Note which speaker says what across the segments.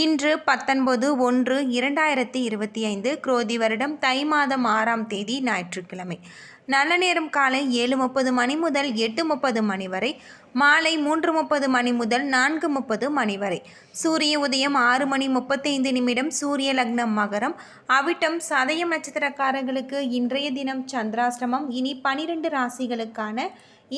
Speaker 1: இன்று பத்தொன்பது ஒன்று இரண்டாயிரத்தி இருபத்தி ஐந்து குரோதி வருடம் தை மாதம் ஆறாம் தேதி ஞாயிற்றுக்கிழமை. நல்ல நேரம் காலை ஏழு முப்பது மணி முதல் எட்டு முப்பது மணி வரை மாலை மூன்று முப்பது மணி முதல் நான்கு முப்பது மணி வரை. சூரிய உதயம் ஆறு மணி முப்பத்தைந்து நிமிடம் சூரிய லக்னம் மகரம். அவிட்டம் சதயம் நட்சத்திரக்காரர்களுக்கு இன்றைய தினம் சந்திராசிரமம் இனி பனிரெண்டு ராசிகளுக்கான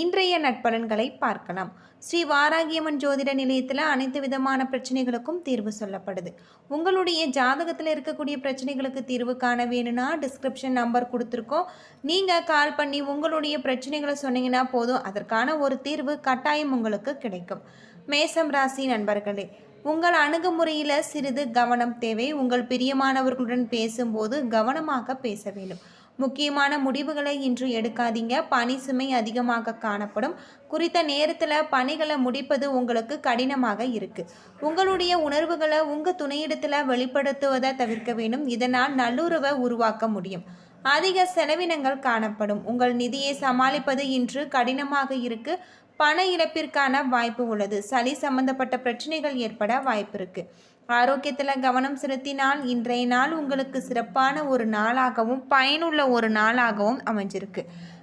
Speaker 1: இன்றைய நட்பலன்களை பார்க்கலாம். ஸ்ரீ வாராகியம்மன் ஜோதிட நிலையத்தில் அனைத்து விதமான பிரச்சனைகளுக்கும் தீர்வு சொல்லப்படுது. உங்களுடைய ஜாதகத்தில் இருக்கக்கூடிய பிரச்சனைகளுக்கு தீர்வு காண வேணும்னா டிஸ்கிரிப்ஷன் நம்பர் கொடுத்துருக்கோம். நீங்கள் கால் பண்ணி உங்களுடைய பிரச்சனைகளை சொன்னீங்கன்னா போதும். அதற்கான ஒரு தீர்வு கட்டாயம் உங்களுக்கு கிடைக்கும். மேசம் ராசி நண்பர்களே உங்கள் அணுகுமுறையில் சிறிது கவனம் தேவை. உங்கள் பிரியமானவர்களுடன் பேசும்போது கவனமாக பேச வேண்டும். முக்கியமான முடிவுகளை இன்று எடுக்காதீங்க. பணி சுமை அதிகமாக காணப்படும். குறித்த நேரத்தில் பணிகளை முடிப்பது உங்களுக்கு கடினமாக இருக்கு. உங்களுடைய உணர்வுகளை உங்கள் துணையிடத்தில் வெளிப்படுத்துவதை தவிர்க்க வேண்டும். இதனால் நல்லுறவை உருவாக்க முடியும். அதிக செலவினங்கள் காணப்படும். உங்கள் நிதியை சமாளிப்பது இன்று கடினமாக இருக்கு. பண இழப்பிற்கான வாய்ப்பு உள்ளது. சளி சம்பந்தப்பட்ட பிரச்சனைகள் ஏற்பட வாய்ப்பு இருக்குது ஆரோக்கியத்தில் கவனம் செலுத்தினால் இன்றைய நாள் உங்களுக்கு சிறப்பான ஒரு நாளாகவும் பயனுள்ள ஒரு நாளாகவும் அமைஞ்சிருக்கு.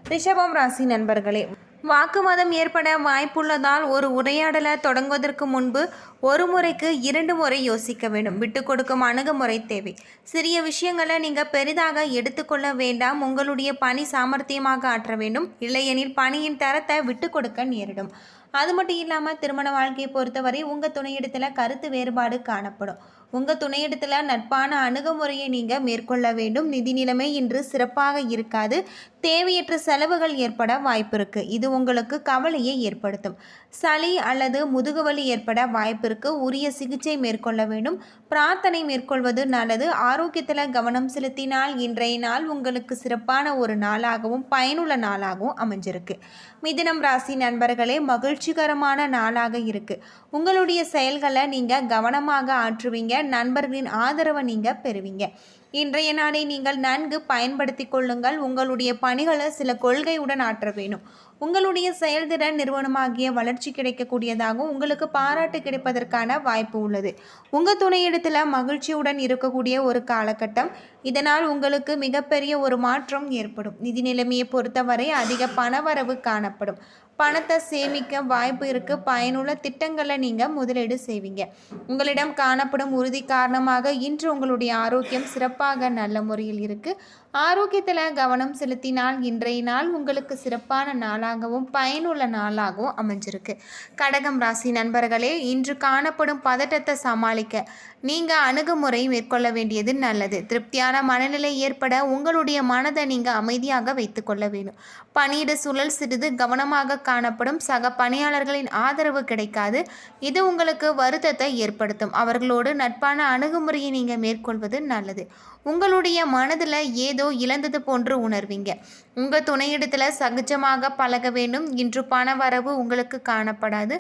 Speaker 1: ரிஷபம் ராசி நண்பர்களே வாக்குவாதம் ஏற்பட வாய்ப்புள்ளதால் ஒரு உரையாடலை தொடங்குவதற்கு முன்பு ஒரு முறைக்கு இரண்டு முறை யோசிக்க வேண்டும். விட்டு கொடுக்கும் அணுகுமுறை தேவை. சிறிய விஷயங்களை நீங்கள் பெரிதாக எடுத்துக்கொள்ள வேண்டாம். உங்களுடைய பணி சாமர்த்தியமாக ஆற்ற வேண்டும். இல்லையெனில் பணியின் தரத்தை விட்டு கொடுக்க நேரிடும். அது மட்டும் இல்லாமல் திருமண வாழ்க்கையை பொறுத்தவரை உங்கள் துணையிடத்தில் கருத்து வேறுபாடு காணப்படும். உங்கள் துணையிடத்தில் நட்பான அணுகுமுறையை நீங்கள் மேற்கொள்ள வேண்டும். நிதி நிலைமை இன்று சிறப்பாக இருக்காது. தேவையற்ற செலவுகள் ஏற்பட வாய்ப்பு இருக்குது இது உங்களுக்கு கவலையை ஏற்படுத்தும். சளி அல்லது முதுகுவலி ஏற்பட வாய்ப்பிருக்கு உரிய சிகிச்சை மேற்கொள்ள வேண்டும். பிரார்த்தனை மேற்கொள்வது நல்லது. ஆரோக்கியத்தில் கவனம் செலுத்தினால் இன்றைய நாள் உங்களுக்கு சிறப்பான ஒரு நாளாகவும் பயனுள்ள நாளாகவும் அமைஞ்சிருக்கு. மிதினம் ராசி நண்பர்களே மகிழ்ச்சிகரமான நாளாக இருக்குது உங்களுடைய செயல்களை நீங்கள் கவனமாக ஆற்றுவீங்க. நண்பர்களின் ஆதரவை நீங்கள் பெறுவீங்க. இன்றைய நாளை நீங்கள் நன்கு பயன்படுத்தி கொள்ளுங்கள். உங்களுடைய பணிகளை சில கொள்கையுடன் ஆற்ற வேணும் உங்களுடைய செயல்திறன் நிறுவனமாகிய வளர்ச்சி கிடைக்கக்கூடியதாகவும் உங்களுக்கு பாராட்டு கிடைப்பதற்கான வாய்ப்பு உள்ளது. உங்கள் துணையிடத்தில் மகிழ்ச்சியுடன் இருக்கக்கூடிய ஒரு காலகட்டம். இதனால் உங்களுக்கு மிகப்பெரிய ஒரு மாற்றம் ஏற்படும். நிதி நிலைமையை பொறுத்தவரை அதிக பணவரவு காணப்படும். பணத்தை சேமிக்க வாய்ப்பு இருக்கு. பயனுள்ள திட்டங்களை நீங்கள் முதலீடு செய்வீங்க. உங்களிடம் காணப்படும் உறுதி காரணமாக இன்று உங்களுடைய ஆரோக்கியம் சிறப்பாக நல்ல முறையில் இருக்கு. ஆரோக்கியத்தில் கவனம் செலுத்தினால் இன்றைய நாள் உங்களுக்கு சிறப்பான நாளாகவும் பயனுள்ள நாளாகவும் அமைஞ்சிருக்கு. கடகம் ராசி நண்பர்களே இன்று காணப்படும் பதட்டத்தை சமாளிக்க நீங்கள் அணுகுமுறை மேற்கொள்ள வேண்டியது நல்லது. திருப்தியான மனநிலை ஏற்பட உங்களுடைய மனதை நீங்கள் அமைதியாக வைத்துக்கொள்ள வேண்டும். பணியிட சூழல் சிறிது கவனமாக காணப்படும் சக பணியாளர்களின் ஆதரவு கிடைக்காது. இது உங்களுக்கு வருத்தத்தை ஏற்படுத்தும். அவர்களோடு நட்பான அணுகுமுறையை நீங்கள் மேற்கொள்வது நல்லது. உங்களுடைய மனதில் ஏதோ இழந்தது போன்று உணர்வீங்க. உங்கள் துணையிடத்தில் சகஜமாக பழக வேண்டும். இன்று பண வரவு உங்களுக்கு காணப்படாது.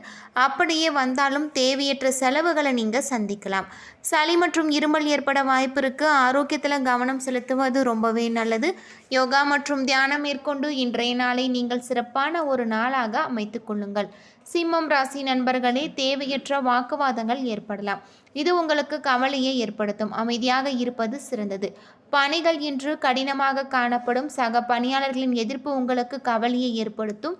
Speaker 1: அப்படியே வந்தாலும் தேவையற்ற செலவுகளை நீங்கள் சந்திக்கலாம். சளி மற்றும் இருமல் ஏற்பட வாய்ப்பு இருக்கு. ஆரோக்கியத்தில் கவனம் செலுத்துவது ரொம்பவே நல்லது. யோகா மற்றும் தியானம் மேற்கொண்டு இன்றைய நாளை நீங்கள் சிறப்பான ஒரு நாளாக அமைத்துக் கொள்ளுங்கள். சிம்மம் ராசி நண்பர்களே தேவையற்ற வாக்குவாதங்கள் ஏற்படலாம். இது உங்களுக்கு கவலையை ஏற்படுத்தும். அமைதியாக இருப்பது சிறந்தது. பணிகள் இன்று கடினமாக காணப்படும். சக பணியாளர்களின் எதிர்ப்பு உங்களுக்கு கவலையை ஏற்படுத்தும்.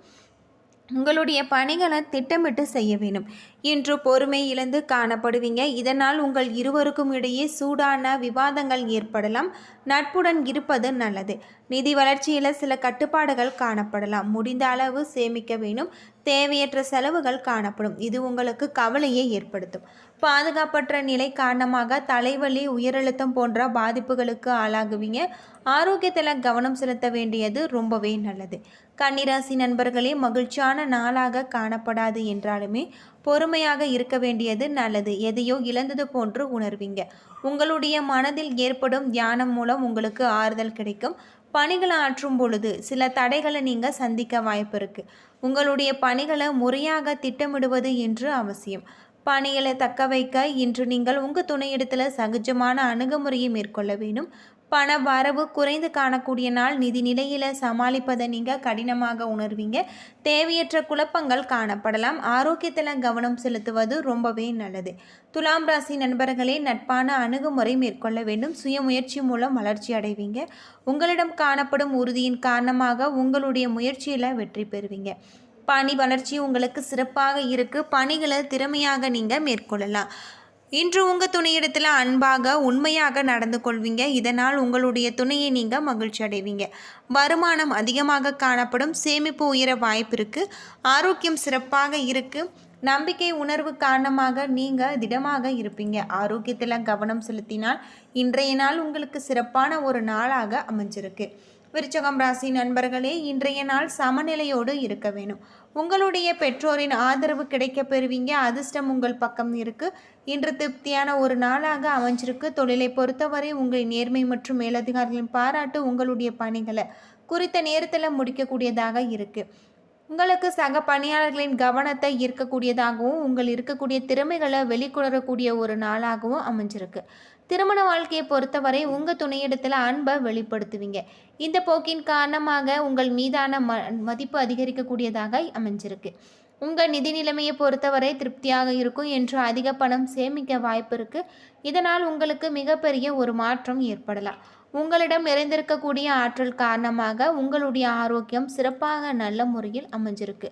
Speaker 1: உங்களுடைய பணிகளை திட்டமிட்டு செய்ய வேண்டும். இன்று பொறுமை இழந்து காணப்படுவீங்க. இதனால் உங்கள் இருவருக்கும் இடையே சூடான விவாதங்கள் ஏற்படலாம். நட்புடன் இருப்பது நல்லது. நிதி வளர்ச்சியில் சில கட்டுப்பாடுகள் காணப்படலாம். முடிந்த அளவு சேமிக்க வேண்டும். தேவையற்ற செலவுகள் காணப்படும். இது உங்களுக்கு கவலையை ஏற்படுத்தும். பாதுகாப்பற்ற நிலை காரணமாக தலைவலி உயரழுத்தம் போன்ற பாதிப்புகளுக்கு ஆளாகுவீங்க. ஆரோக்கியத்தில் கவனம் செலுத்த வேண்டியது ரொம்பவே நல்லது. கன்னிராசி நண்பர்களே மகிழ்ச்சியான நாளாக காணப்படாது என்றாலுமே பொறுமையாக இருக்க வேண்டியது நல்லது. எதையோ இழந்தது போன்று உணர்வீங்க. உங்களுடைய மனதில் ஏற்படும் தியானம் மூலம் உங்களுக்கு ஆறுதல் கிடைக்கும். பணிகளை ஆற்றும் பொழுது சில தடைகளை நீங்கள் சந்திக்க வாய்ப்பு இருக்குது உங்களுடைய பணிகளை முறையாக திட்டமிடுவது என்று அவசியம். பணிகளை தக்க வைக்க இன்று நீங்கள் உங்கள் துணையிடத்தில் சகஜமான அணுகுமுறையை மேற்கொள்ள வேண்டும். பண வரவு குறைந்து காணக்கூடிய நாள் நிதி நிலையில் சமாளிப்பதை நீங்கள் கடினமாக உணர்வீங்க. தேவையற்ற குழப்பங்கள் காணப்படலாம். ஆரோக்கியத்தில் கவனம் செலுத்துவது ரொம்பவே நல்லது. துலாம் ராசி நண்பர்களே நட்பான அணுகுமுறை மேற்கொள்ள வேண்டும். சுய முயற்சி மூலம் வளர்ச்சி அடைவீங்க. உங்களிடம் காணப்படும் உறுதியின் காரணமாக உங்களுடைய முயற்சியில் வெற்றி பெறுவீங்க. பணி வளர்ச்சி உங்களுக்கு சிறப்பாக இருக்குது பணிகளை திறமையாக நீங்கள் மேற்கொள்ளலாம். இன்று உங்கள் துணையிடத்தில் அன்பாக உண்மையாக நடந்து கொள்வீங்க. இதனால் உங்களுடைய துணையை நீங்கள் மகிழ்ச்சி அடைவீங்க. வருமானம் அதிகமாக காணப்படும். சேமிப்பு உயர வாய்ப்பு இருக்குது ஆரோக்கியம் சிறப்பாக இருக்குது நம்பிக்கை உணர்வு காரணமாக நீங்கள் திடமாக இருப்பீங்க. ஆரோக்கியத்தில் கவனம் செலுத்தினால் இன்றைய நாள் உங்களுக்கு சிறப்பான ஒரு நாளாக அமைஞ்சிருக்கு. விருச்சகம் ராசி நண்பர்களே இன்றைய நாள் சமநிலையோடு இருக்க வேணும். உங்களுடைய பெற்றோரின் ஆதரவு கிடைக்க பெறுவீங்க. அதிர்ஷ்டம் உங்கள் பக்கம் இருக்கு. இன்று திருப்தியான ஒரு நாளாக அமைஞ்சிருக்கு. தொழிலை பொறுத்தவரை உங்களின் நேர்மை மற்றும் மேலதிகாரிகளின் பாராட்டு உங்களுடைய பணிகளை குறித்த நேரத்தில் முடிக்கக்கூடியதாக இருக்குது உங்களுக்கு சக பணியாளர்களின் கவனத்தை ஈர்க்கக்கூடியதாகவும் உங்கள் இருக்கக்கூடிய திறமைகளை வெளிக்கொணரக்கூடிய ஒரு நாளாகவும் அமைஞ்சிருக்கு. திருமண வாழ்க்கையை பொறுத்தவரை உங்கள் துணையிடத்தில் அன்பை வெளிப்படுத்துவீங்க. இந்த போக்கின் காரணமாக உங்கள் மீதான ம மதிப்பு அதிகரிக்கக்கூடியதாக அமைஞ்சிருக்கு. உங்கள் நிதி நிலைமையை பொறுத்தவரை திருப்தியாக இருக்கும் என்று அதிக பணம் சேமிக்க வாய்ப்பு இருக்குது இதனால் உங்களுக்கு மிகப்பெரிய ஒரு மாற்றம் ஏற்படலாம். உங்களிடம் நிறைந்திருக்கக்கூடிய ஆற்றல் காரணமாக உங்களுடைய ஆரோக்கியம் சிறப்பாக நல்ல முறையில் அமைஞ்சிருக்கு.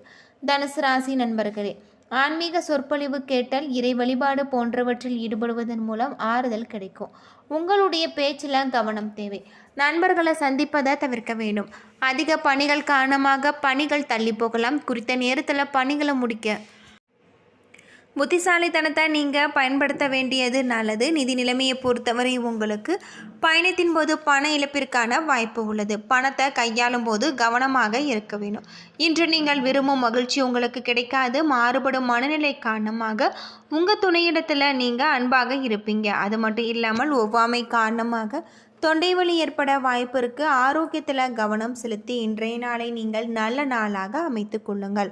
Speaker 1: தனுசு ராசி நண்பர்களே ஆன்மீக சொற்பொழிவு கேட்டல் இறை வழிபாடு போன்றவற்றில் ஈடுபடுவதன் மூலம் ஆறுதல் கிடைக்கும். உங்களுடைய பேச்சில் கவனம் தேவை. நண்பர்களை சந்திப்பதை தவிர்க்க வேண்டும். அதிக பணிகள் காரணமாக பணிகள் தள்ளி போகலாம். குறித்த நேரத்தில் பணிகளை முடிக்க புத்திசாலித்தனத்தை நீங்கள் பயன்படுத்த வேண்டியது நல்லது. நிதி நிலைமையை பொறுத்தவரை உங்களுக்கு பயணத்தின் போது பண இழப்பிற்கான வாய்ப்பு உள்ளது. பணத்தை கையாளும் போது கவனமாக இருக்க வேணும் இன்று நீங்கள் விரும்பும் மகிழ்ச்சி உங்களுக்கு கிடைக்காது. மாறுபடும் மனநிலை காரணமாக உங்கள் துணையிடத்தில் நீங்கள் அன்பாக இருப்பீங்க. அது மட்டும் இல்லாமல் ஒவ்வாமை காரணமாக தொண்டை வலி ஏற்பட வாய்ப்பு இருக்குது ஆரோக்கியத்தில் கவனம் செலுத்தி இன்றைய நாளை நீங்கள் நல்ல நாளாக அமைத்து கொள்ளுங்கள்.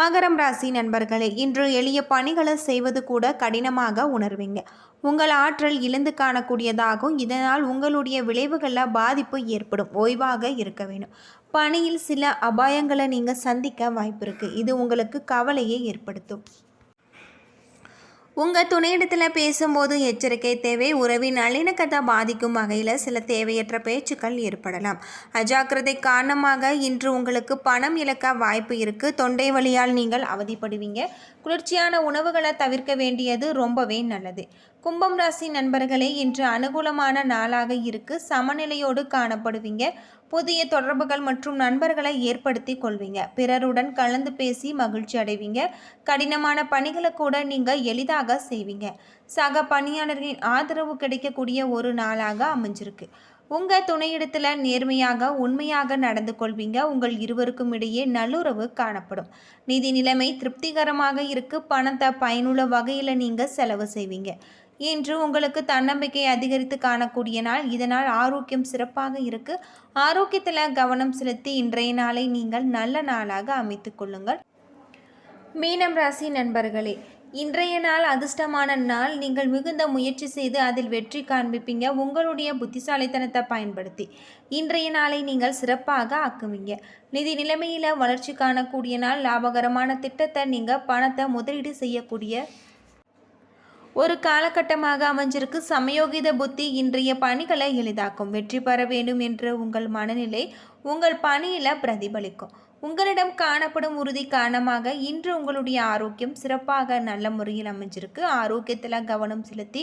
Speaker 1: மகரம் ராசி நண்பர்களே இன்று எளிய பணிகளை செய்வது கூட கடினமாக உணர்வீங்க. உங்கள் ஆற்றல் இழந்து காணக்கூடியதாகும். இதனால் உங்களுடைய விளைவுகளில் பாதிப்பு ஏற்படும். ஓய்வாக இருக்க வேண்டும். பணியில் சில அபாயங்களை நீங்கள் சந்திக்க வாய்ப்பு இருக்குது இது உங்களுக்கு கவலையை ஏற்படுத்தும். உங்கள் துணையிடத்தில் பேசும்போது எச்சரிக்கை தேவை உறவின் நல்லிணக்கத்தை பாதிக்கும் வகையில் சில தேவையற்ற பேச்சுக்கள் ஏற்படலாம். அஜாக்கிரதை காரணமாக இன்று உங்களுக்கு பணம் இழக்க வாய்ப்பு இருக்குது தொண்டை வழியால் நீங்கள் அவதிப்படுவீங்க. குளிர்ச்சியான உணவுகளை தவிர்க்க வேண்டியது ரொம்பவே நல்லது. கும்பம் ராசி நண்பர்களே இன்று அனுகூலமான நாளாக இருக்கு. சமநிலையோடு காணப்படுவீங்க. புதிய தொடர்புகள் மற்றும் நண்பர்களை ஏற்படுத்தி கொள்வீங்க. பிறருடன் கலந்து பேசி மகிழ்ச்சி அடைவீங்க. கடினமான பணிகளை கூட நீங்கள் எளிதாக செய்வீங்க. சக பணியாளர்களின் ஆதரவு கிடைக்கக்கூடிய ஒரு நாளாக அமைஞ்சிருக்கு. உங்கள் துணையிடத்தில் நேர்மையாக உண்மையாக நடந்து கொள்வீங்க. உங்கள் இருவருக்கும் இடையே நல்லுறவு காணப்படும். நிதி நிலைமை திருப்திகரமாக இருக்கு. பணத்தை பயனுள்ள வகையில் நீங்கள் செலவு செய்வீங்க. இன்று உங்களுக்கு தன்னம்பிக்கை அதிகரித்து காணக்கூடிய நாள். இதனால் ஆரோக்கியம் சிறப்பாக இருக்கு. ஆரோக்கியத்தில் கவனம் செலுத்தி இன்றைய நாளை நீங்கள் நல்ல நாளாக அமைத்து கொள்ளுங்கள். மீனம் ராசி நண்பர்களே இன்றைய நாள் அதிர்ஷ்டமான நாள். நீங்கள் மிகுந்த முயற்சி செய்து அதில் வெற்றி காண்பிப்பீங்க. உங்களுடைய புத்திசாலித்தனத்தை பயன்படுத்தி இன்றைய நாளை நீங்கள் சிறப்பாக ஆக்குவீங்க. நிதி நிலைமையில் வளர்ச்சி காணக்கூடிய நாள். லாபகரமான திட்டத்தை நீங்கள் பணத்தை முதலீடு செய்யக்கூடிய ஒரு காலகட்டமாக அமைஞ்சிருக்கு. சமயோகித புத்தி இன்றைய பணிகளை எளிதாக்கும். வெற்றி பெற வேண்டும் என்ற உங்கள் மனநிலை உங்கள் பணியில் பிரதிபலிக்கும். உங்களிடம் காணப்படும் உறுதி காரணமாக இன்று உங்களுடைய ஆரோக்கியம் சிறப்பாக நல்ல முறையில் அமைஞ்சிருக்கு. ஆரோக்கியத்தில் கவனம் செலுத்தி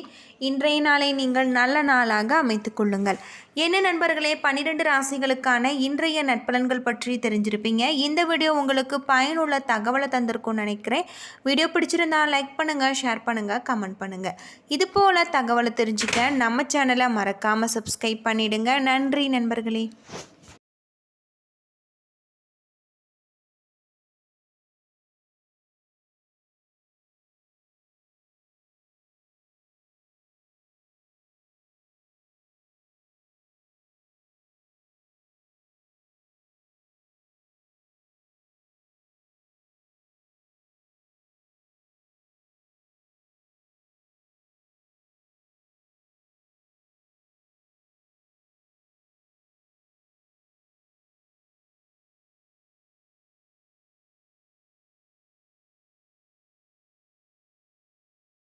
Speaker 1: இன்றைய நாளை நீங்கள் நல்ல நாளாக அமைத்து கொள்ளுங்கள். என்ன நண்பர்களே பன்னிரெண்டு ராசிகளுக்கான இன்றைய நட்பலன்கள் பற்றி தெரிஞ்சிருப்பீங்க. இந்த வீடியோ உங்களுக்கு பயனுள்ள தகவலை தந்திருக்கும்னு நினைக்கிறேன். வீடியோ பிடிச்சிருந்தா லைக் பண்ணுங்கள் ஷேர் பண்ணுங்கள் கமெண்ட் பண்ணுங்கள் இது போல் தகவலை தெரிஞ்சுக்க நம்ம சேனலை மறக்காமல் சப்ஸ்கிரைப் பண்ணிவிடுங்க நன்றி நண்பர்களே.